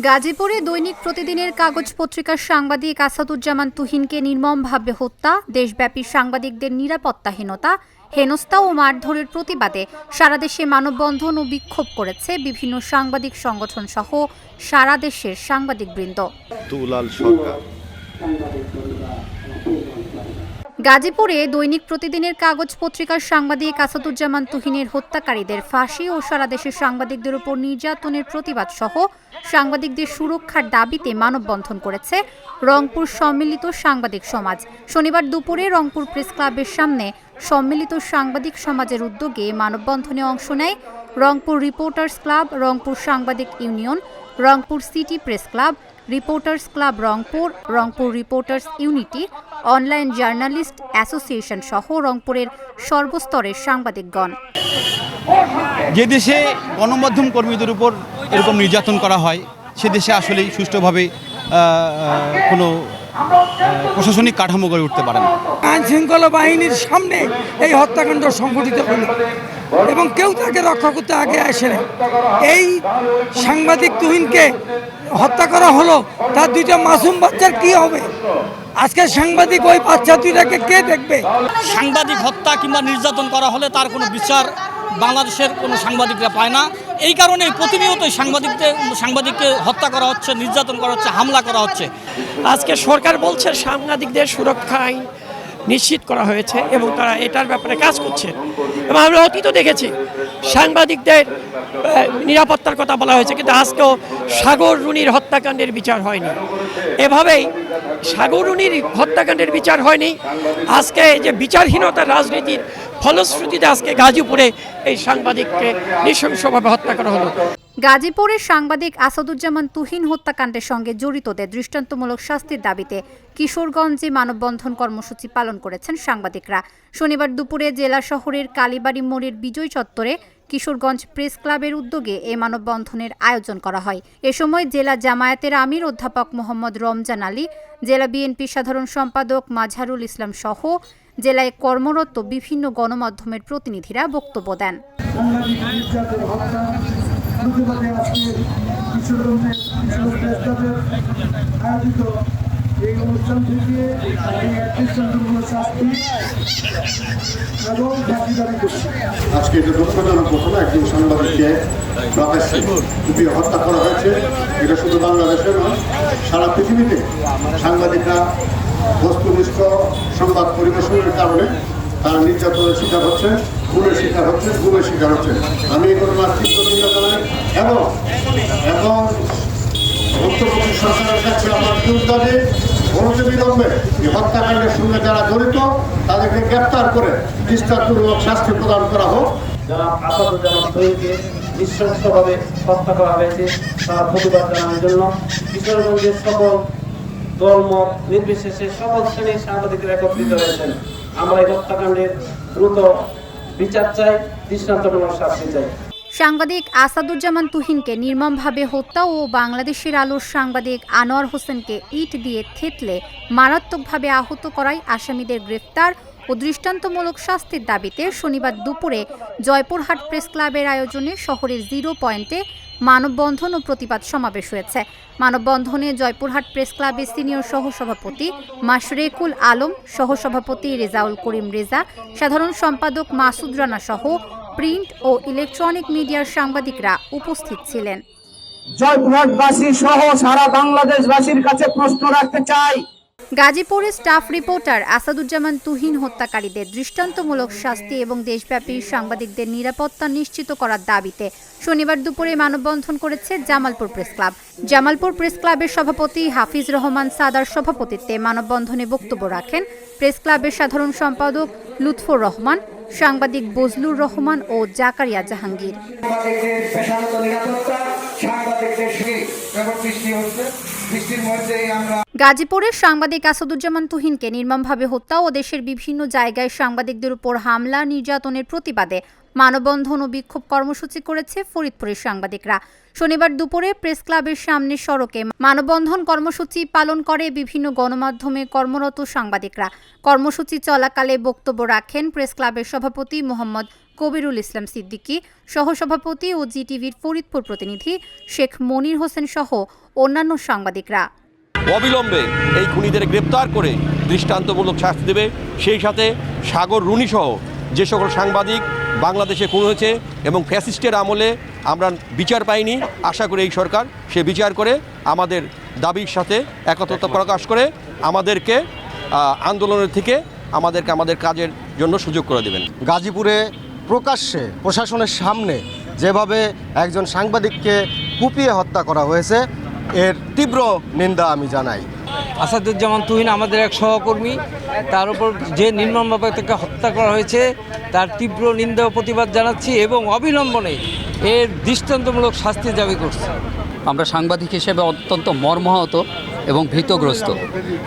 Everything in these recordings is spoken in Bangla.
গাজীপুরে দৈনিক প্রতিদিনের কাগজ পত্রিকার সাংবাদিক আসাদুজ্জামান তুহিনকে নির্মমভাবে হত্যা দেশব্যাপী সাংবাদিকদের নিরাপত্তাহীনতা হেনস্থা ও মারধরের প্রতিবাদে সারা দেশে মানববন্ধন ও বিক্ষোভ করেছে বিভিন্ন সাংবাদিক সংগঠন সহ সারা দেশের সাংবাদিকবৃন্দ। দুলাল সরকার। গাজীপুরে দৈনিক প্রতিদিনের কাগজ পত্রিকার সাংবাদিক আসাদুজ্জামান তুহিনের হত্যাকারীদের ফাঁসি ও সারা দেশের সাংবাদিকদের উপর নির্যাতনের প্রতিবাদ সহ সাংবাদিকদের সুরক্ষার দাবিতে মানববন্ধন করেছে রংপুর সম্মিলিত সাংবাদিক সমাজ। শনিবার দুপুরে রংপুর প্রেস ক্লাবের সামনে সম্মিলিত সাংবাদিক সমাজের উদ্যোগে মানববন্ধনে অংশ নেয় রংপুর রিপোর্টার্স ক্লাব, রংপুর সাংবাদিক union Rangpur city press club reporters club Rangpur Rangpur reporters unity online journalist association সহ রংপুরের সর্বস্তরের সাংবাদিকগণ। যে দেশে গণমাধ্যম কর্মীদের উপর এরকম নির্যাতন করা হয় সে দেশে আসলেই সুষ্ঠুভাবে কোনো প্রশাসনিক কাঠামো গড়ে উঠতে পারে না। আইন শৃঙ্খলা বাহিনীর সামনে এই হত্যাকাণ্ড সংঘটিত হলো। এবং কেউ তাকে রক্ষা করতে আগে আসে না এই সাংবাদিক তুহিনকে হত্যা করা হলো তার দুইটা মাসুম বাচ্চার কি হবে? আজকে সাংবাদিক ওই বাচ্চা দুইটাকে কে দেখবে? সাংবাদিক হত্যা কিংবা নির্যাতন করা হলে তার কোনো বিচার বাংলাদেশের কোনো সাংবাদিকরা পায় না। এই কারণে প্রতিনিয়তই সাংবাদিকদের সাংবাদিককে হত্যা করা হচ্ছে নির্যাতন করা হচ্ছে হামলা করা হচ্ছে। আজকে সরকার বলছে সাংবাদিকদের সুরক্ষা আইন নিশ্চিত করা হয়েছে এবং তারা এটার ব্যাপারে কাজ করছে। এবং আমরা অতীত দেখেছি, সাংবাদিকদের নিরাপত্তার কথা বলা হয়েছে, কিন্তু আজকেও সাগর রুনির হত্যাকাণ্ডের বিচার হয়নি। এভাবেই সাগর রুনির হত্যাকাণ্ডের বিচার হয়নি। আজকে যে বিচারহীনতার রাজনীতির ফলশ্রুতিতে আজকে গাজীপুরে এই সাংবাদিককে নৃশংসভাবে হত্যা করা হলো। গাজীপুরের সাংবাদিক আসাদুজ্জামান তুহিন হত্যাকাণ্ডের সঙ্গে জড়িতদের দৃষ্টান্তমূলক শাস্তির দাবিতে কিশোরগঞ্জে মানববন্ধন কর্মসূচি পালন করেছেন সাংবাদিকরা। শনিবার দুপুরে জেলা শহরের কালীবাড়ি মোড়ের বিজয় চত্বরে কিশোরগঞ্জ প্রেস ক্লাবের উদ্যোগে এ মানববন্ধনের আয়োজন করা হয়। এ সময় জেলা জামায়াতের আমির অধ্যাপক মোহাম্মদ রমজান আলী, জেলা বিএনপি সাধারণ সম্পাদক মাঝারুল ইসলাম সহ জেলায় কর্মরত বিভিন্ন গণমাধ্যমের প্রতিনিধিরা বক্তব্য দেন। নির্যাতন আজকে আয়োজিত এই অনুষ্ঠান থেকে এই দৃষ্টান্তমূলক শাস্তি এবং করছি। আজকে এটা ঘটনা, একজন সাংবাদিককে কুপিয়ে হত্যা করা হয়েছে, এটা শুধু বাংলাদেশে নয়, সারা পৃথিবীতে সাংবাদিকরা বস্তুনিষ্ঠ সংবাদ পরিবেশনের কারণে তারা নির্যাতনের শিকার হচ্ছে। খুনের শিকার হচ্ছে গুমের শিকার হচ্ছে। আমি এবং এবং সরকারের কাছে আমার দাবি অনতিবিলম্বে এই হত্যাকাণ্ডের সঙ্গে যারা জড়িত, তাদেরকে গ্রেপ্তার করে শাস্তি প্রদান করা হোক। যারা তৈরিকে নৃশংসভাবে হত্যা করা হয়েছে তার প্রতিবাদ জানানোর জন্য। কিশোরগঞ্জের সকল দলমত নির্বিশেষে সকল শ্রেণির সাংবাদিকরা একত্রিত হয়েছেন। আমরা এই হত্যাকাণ্ডের দ্রুত বিচার চাই দৃষ্টান্তমূলক শাস্তি চাই। সাংবাদিক আসাদুজ্জামান তুহিনকে নির্মমভাবে হত্যা ও বাংলাদেশের আলোর সাংবাদিক আনোয়ার হোসেনকে ইট দিয়ে থেতলে মারাত্মকভাবে আহত করায় আসামিদের গ্রেফতার ও দৃষ্টান্তমূলক শাস্তির দাবিতে শনিবার দুপুরে জয়পুরহাট প্রেস ক্লাবের আয়োজনে শহরের জিরো পয়েন্টে মানববন্ধন ও প্রতিবাদ সমাবেশ হয়েছে। মানববন্ধনে জয়পুরহাট প্রেস ক্লাবের সিনিয়র সহসভাপতি মাশরেকুল আলম, সহসভাপতি রেজাউল করিম রেজা, সাধারণ সম্পাদক মাসুদ রানা সহ প্রিন্ট ও ইলেকট্রনিক মিডিয়ার সাংবাদিকরা উপস্থিত ছিলেন। জয়পুরহাটবাসী সহ সারা বাংলাদেশবাসীর কাছে প্রশ্ন রাখতে চাই। গাজীপুরে স্টাফ রিপোর্টার আসাদুজ্জামান তুহিন হত্যাকারীদের দৃষ্টান্তমূলক শাস্তি এবং দেশব্যাপী সাংবাদিকদের নিরাপত্তা নিশ্চিত করার দাবিতে শনিবার দুপুরে মানববন্ধন করেছে Jamalpur press club. Jamalpur press ক্লাবের সভাপতি হাফিজ রহমান সাদার সভাপতিত্বে মানববন্ধনে বক্তব্য রাখেন প্রেস ক্লাবের সাধারণ সম্পাদক লুৎফর রহমান, সাংবাদিক বজলুর রহমান ও জাকারিয়া জাহাঙ্গীর। গাজীপুরের সাংবাদিক আসাদুজ্জামান তুহিনকে নির্মমভাবে হত্যা ও দেশের বিভিন্ন জায়গায় সাংবাদিকদের উপর হামলা, নির্যাতনের প্রতিবাদে মানববন্ধন ও বিক্ষোভ কর্মসূচি করেছে ফরিদপুরের সাংবাদিকরা। শনিবার দুপুরে প্রেস ক্লাবের সামনে সড়কে মানববন্ধন কর্মসূচি পালন করে বিভিন্ন গণমাধ্যমে কর্মরত সাংবাদিকরা। কর্মসূচি চলাকালে বক্তব্য রাখেন প্রেস ক্লাবের সভাপতি মোহাম্মদ কবিরুল ইসলাম সিদ্দিকী, সহসভাপতি ও জিটিভির ফরিদপুর প্রতিনিধি শেখ মনির হোসেন সহ অন্যান্য সাংবাদিকরা। অবিলম্বে এই খুনিদের গ্রেপ্তার করে দৃষ্টান্তমূলক শাস্তি দেবে। সেই সাথে সাগর রুনিসহ যে সকল সাংবাদিক বাংলাদেশে খুন হয়েছে এবং ফ্যাসিস্টের আমলে আমরা বিচার পাইনি আশা করি এই সরকার সে বিচার করে আমাদের দাবির সাথে একত্রতা প্রকাশ করে আমাদেরকে আন্দোলনের থেকে আমাদেরকে আমাদের কাজের জন্য সুযোগ করে দেবেন। গাজীপুরে প্রকাশ্যে প্রশাসনের সামনে যেভাবে একজন সাংবাদিককে কুপিয়ে হত্যা করা হয়েছে এর তীব্র নিন্দা আমি জানাই। আসাদুজ্জামান তুহিন আমাদের এক সহকর্মী তার উপর যে নির্মমভাবে তাকে হত্যা করা হয়েছে তার তীব্র নিন্দা ও প্রতিবাদ জানাচ্ছি এবং অবিলম্বনে এর দৃষ্টান্তমূলক শাস্তি দাবি করছি। আমরা সাংবাদিক হিসেবে অত্যন্ত মর্মাহত এবং ভীতগ্রস্ত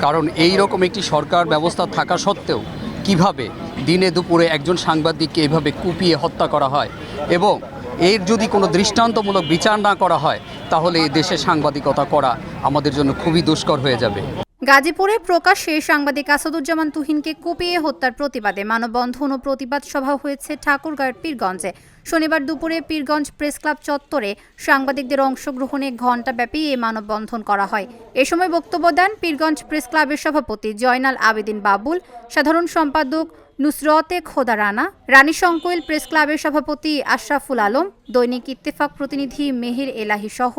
কারণ এই রকম একটি সরকার ব্যবস্থা থাকা সত্ত্বেও কীভাবে দিনে দুপুরে একজন সাংবাদিককে এভাবে কুপিয়ে হত্যা করা হয় এবং এর যদি কোনো দৃষ্টান্তমূলক বিচার না করা হয় তাহলে দেশে সাংবাদিকতা করা আমাদের জন্য খুবই দুষ্কর হয়ে যাবে। গাজীপুরে প্রকাশ্যে সাংবাদিক আসাদুজ্জামান তুহিনকে কুপিয়ে হত্যার প্রতিবাদে মানববন্ধন ও প্রতিবাদ সভা হয়েছে ঠাকুরগাঁয়ের পীরগঞ্জে। শনিবার দুপুরে পীরগঞ্জ প্রেস ক্লাব চত্বরে সাংবাদিকদের অংশগ্রহণে ঘণ্টাব্যাপী এই মানববন্ধন করা হয়। এ সময় বক্তব্য দেন পীরগঞ্জ প্রেস ক্লাবের সভাপতি জয়নাল আবেদিন বাবুল, সাধারণ সম্পাদক নুসরতে খোদা রানা, রানী শঙ্কৈল প্রেস ক্লাবের সভাপতি আশরাফুল আলম, দৈনিক ইত্তেফাক প্রতিনিধি মেহের এলাহি সহ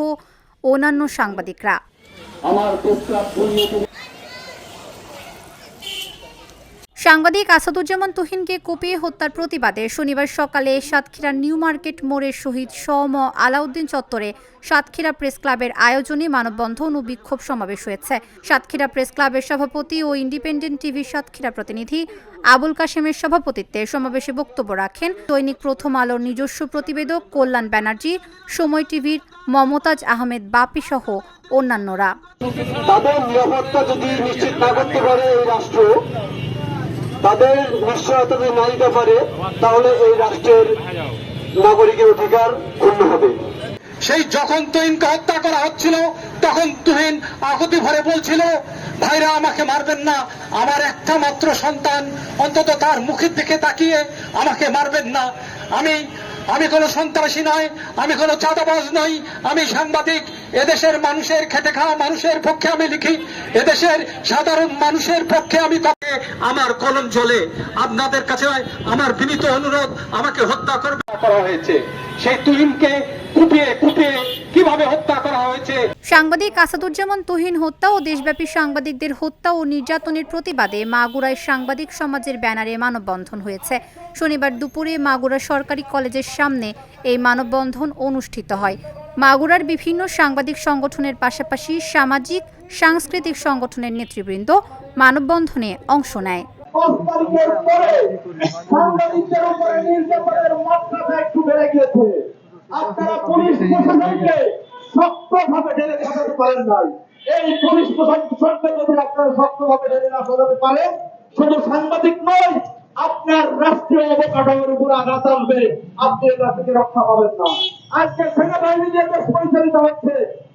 অন্যান্য সাংবাদিকরা। সাংবাদিক আসাদুজ্জামান তুহিনকে কুপিয়ে হত্যার প্রতিবাদে শনিবার সকালে সাতক্ষীরা নিউ মার্কেট মোড়ের শহীদ সম আলাউদ্দিন চত্বরে সাতক্ষীরা প্রেস ক্লাবের আয়োজনে মানববন্ধন ও বিক্ষোভ সমাবেশ হয়েছে। সাতক্ষীরা প্রেস ক্লাবের সভাপতি ও ইন্ডিপেন্ডেন্ট টিভির সাতক্ষীরা প্রতিনিধি আবুল কাশেমের সভাপতিত্বে সমাবেশে বক্তব্য রাখেন দৈনিক প্রথম আলোর নিজস্ব প্রতিবেদক কল্যাণ ব্যানার্জি, সময় টিভির মমতাজ আহমেদ বাপি সহ অন্যান্যরা। তাদের নিশ্চয়তা যদি না দিতে পারে, তাহলে এই রাষ্ট্রের নাগরিকের অধিকার ক্ষুণ্ণ হবে। সেই যখন তুহিনকে হত্যা করা হচ্ছিল, তখন তুহিন আকুতি ভরে বলছিল, ভাইরা, আমাকে মারবেন না। আমার একটা মাত্র সন্তান, অন্তত তার মুখের দিকে তাকিয়ে আমাকে মারবেন না। আমি আমি কোনো সন্ত্রাসী নয় আমি কোনো চাঁদাবাজ নই, আমি সাংবাদিক। এদেশের মানুষের খেটে খাওয়া মানুষের পক্ষে আমি লিখি, এদেশের সাধারণ মানুষের পক্ষে আমি কথা আমার কলম চলে আপনাদের কাছে আমার বিনীত অনুরোধ আমাকে হত্যা করবে। করা হয়েছে। সেই তুহিনকে কুপিয়ে কুপিয়ে কীভাবে হত্যা করা হয়েছে? সাংবাদিক আসাদুজ্জামান তুহিন হত্যা ও দেশব্যাপী সাংবাদিকদের হত্যা ও নির্যাতনের প্রতিবাদে মাগুরায় সাংবাদিক সমাজের ব্যানারে মানববন্ধন হয়েছে। শনিবার দুপুরে মাগুরা সরকারি কলেজের সামনে এই মানববন্ধন অনুষ্ঠিত হয়। মাগুরার বিভিন্ন সাংবাদিক সংগঠনের পাশাপাশি সামাজিক সাংস্কৃতিক সংগঠনের নেতৃবৃন্দ মানববন্ধনে অংশ নেয়। আপনার রাষ্ট্রীয় অবকাঠামোর উপর আঘাত আসবে। আপনি এটা থেকে রক্ষা পাবেন না। আজকে সেনাবাহিনী যে দেশ পরিচালিত হচ্ছে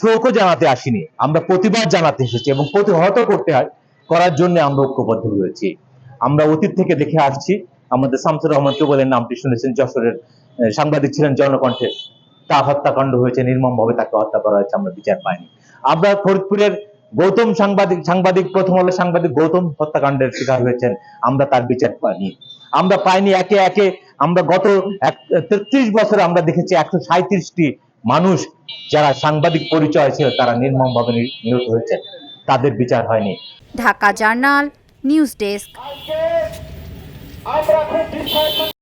শোকও জানাতে আসিনি। আমরা প্রতিবাদ জানাতে এসেছি এবং প্রতিহত করতে করার জন্য আমরা ঐক্যবদ্ধ হয়েছি আমরা অতীত থেকে দেখে আসছি, আমাদের শামসুর রহমানকে বলেন নামটি শুনেছেন, যশোরের সাংবাদিক ছিলেন জনকণ্ঠে। তার হত্যাকাণ্ড হয়েছে, নির্মমভাবে তাকে হত্যা করা হয়েছে, আমরা বিচার পাইনি। আমরা ফরিদপুরের গৌতম সাংবাদিক সাংবাদিক, প্রথম আলো সাংবাদিক গৌতম হত্যাকাণ্ডের শিকার হয়েছেন, আমরা তার বিচার পাইনি। আমরা পাইনি একে একে, আমরা গত তেত্রিশ বছরে আমরা দেখেছি একশো সাঁত্রিশটি মানুষ যারা সাংবাদিক পরিচয় ছিল তারা নির্মমভাবে ভাবে নিহত হয়েছে। তাদের বিচার হয়নি। Dhaka journal news desk. আমরা খুব বিশ্বাস